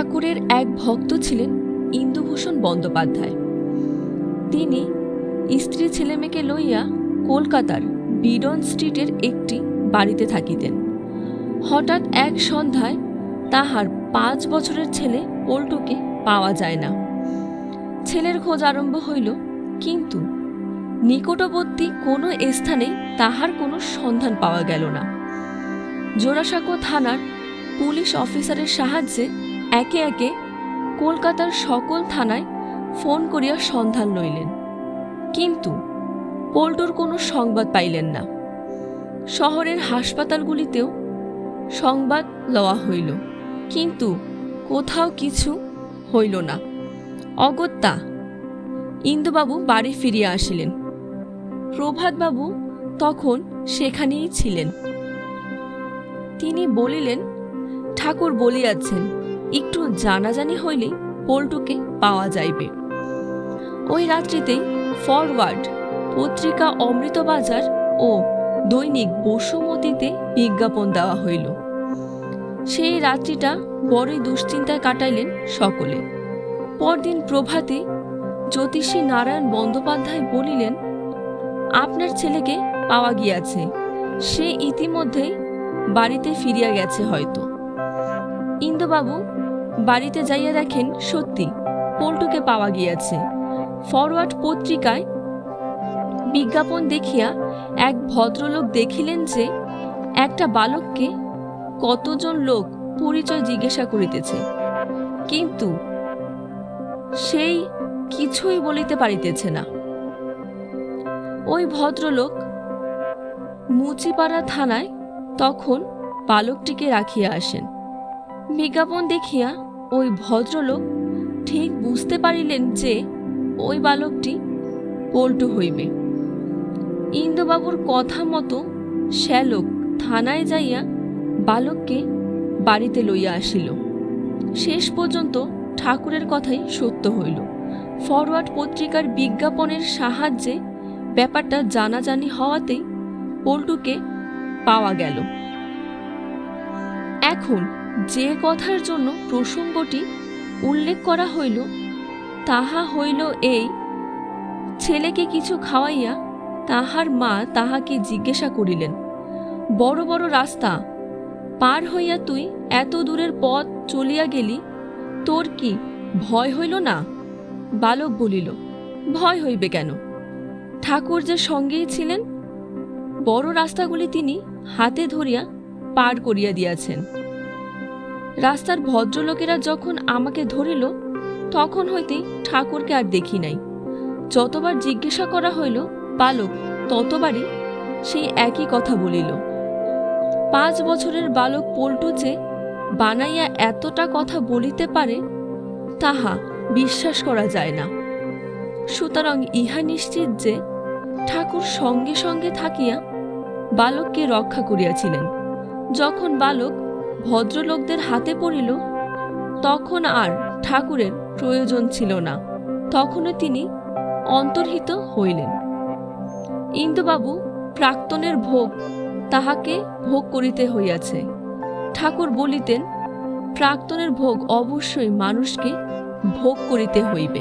ঠাকুরের এক ভক্ত ছিলেন ইন্দুভূষণ বন্দ্যোপাধ্যায়। তিনি স্ত্রী ছেলেমেয়েকে লইয়া কলকাতার বিডন স্ট্রিটের একটি বাড়িতে থাকিতেন। হঠাৎ এক সন্ধ্যায় তাহার পাঁচ বছরের ছেলে পল্টুকে পাওয়া যায় না। ছেলের খোঁজ আরম্ভ হইল, কিন্তু নিকটবর্তী কোনো স্থানে তাহার কোনো সন্ধান পাওয়া গেল না। জোড়াসাঁকো থানার পুলিশ অফিসারের সাহায্যে একে একে কলকাতার সকল থানায় ফোন করিয়া সন্ধান লইলেন। কিন্তু পল্টুর কোনো সংবাদ পাইলেন না। শহরের হাসপাতালগুলিতেও সংবাদ লওয়া হইল, কিন্তু কোথাও কিছু হইল না। অগত্যা ইন্দুবাবু বাড়ি ফিরিয়া আসিলেন। প্রভাতবাবু তখন সেখানেই ছিলেন। তিনি বলিলেন, ঠাকুর বলিয়াছেন একটু জানাজানি হইলে পল্টুকে পাওয়া যাইবে। ওই রাত্রিতেই ফরওয়ার্ড, পত্রিকা অমৃতবাজার ও দৈনিক বসুমতিতে বিজ্ঞাপন দেওয়া হইল। সেই রাত্রিটা বড়ই দুশ্চিন্তায় কাটাইলেন সকলে। পরদিন প্রভাতে জ্যোতিষী নারায়ণ বন্দ্যোপাধ্যায় বলিলেন, আপনার ছেলেকে পাওয়া গিয়াছে। সে ইতিমধ্যেই বাড়িতে ফিরিয়া গেছে হয়তো। ইন্দুবাবু বাড়িতে যাইয়া দেখেন সত্যি পল্টুকে পাওয়া গিয়াছে। ফরওয়ার্ড পত্রিকায় বিজ্ঞাপন দেখিয়া এক ভদ্রলোক দেখিলেন যে একটা বালককে কতজন লোক পরিচয় জিজ্ঞাসা করিতেছে। কিন্তু সেই কিছুই বলিতে পারিতেছে না। ওই ভদ্রলোক মুচিপাড়া থানায় তখন বালকটিকে রাখিয়া আসেন। বিজ্ঞাপন দেখিয়া ওই ভদ্রলোক ঠিক বুঝতে পারিলেন যে ওই বালকটি পল্টু হইবে। ইন্দুবাবুর কথা মতো শ্যালক থানায় যাইয়া বালককে বাড়িতে লইয়া আসিল। শেষ পর্যন্ত ঠাকুরের কথাই সত্য হইল। ফরওয়ার্ড পত্রিকার বিজ্ঞাপনের সাহায্যে ব্যাপারটা জানাজানি হওয়াতেই পল্টুকে পাওয়া গেল। এখন যে কথার জন্য প্রসঙ্গটি উল্লেখ করা হইল, তাহা হইল এই, ছেলেকে কিছু খাওয়াইয়া তাহার মা তাহাকে জিজ্ঞাসা করিলেন, বড় বড় রাস্তা, পার হইয়া তুই এত দূরের পথ চলিয়া গেলি, তোর কি ভয় হইল না? বালক বলিল, ভয় হইবে কেন? ঠাকুর যে সঙ্গেই ছিলেন, বড় রাস্তাগুলি তিনি হাতে ধরিয়া পার করিয়া দিয়াছেন। রাস্তার ভদ্রলোকেরা যখন আমাকে ধরিল, তখন হইতেই ঠাকুরকে আর দেখি নাই। যতবার জিজ্ঞাসা করা হইল, বালক ততবারই সেই একই কথা বলিল। পাঁচ বছরের বালক পল্টু যে বানাইয়া এতটা কথা বলিতে পারে, তাহা বিশ্বাস করা যায় না। সুতরাং ইহা নিশ্চিত যে ঠাকুর সঙ্গে সঙ্গে থাকিয়া বালককে রক্ষা করিয়াছিলেন। যখন বালক ভদ্রলোকদের হাতে পড়িল, তখন আর ঠাকুরের প্রয়োজন ছিল না। তখনও তিনি অন্তর্হিত হইলেন। ইন্দুবাবু প্রাক্তনের ভোগ তাহাকে ভোগ করিতে হইয়াছে। ঠাকুর বলিতেন, প্রাক্তনের ভোগ অবশ্যই মানুষকে ভোগ করিতে হইবে।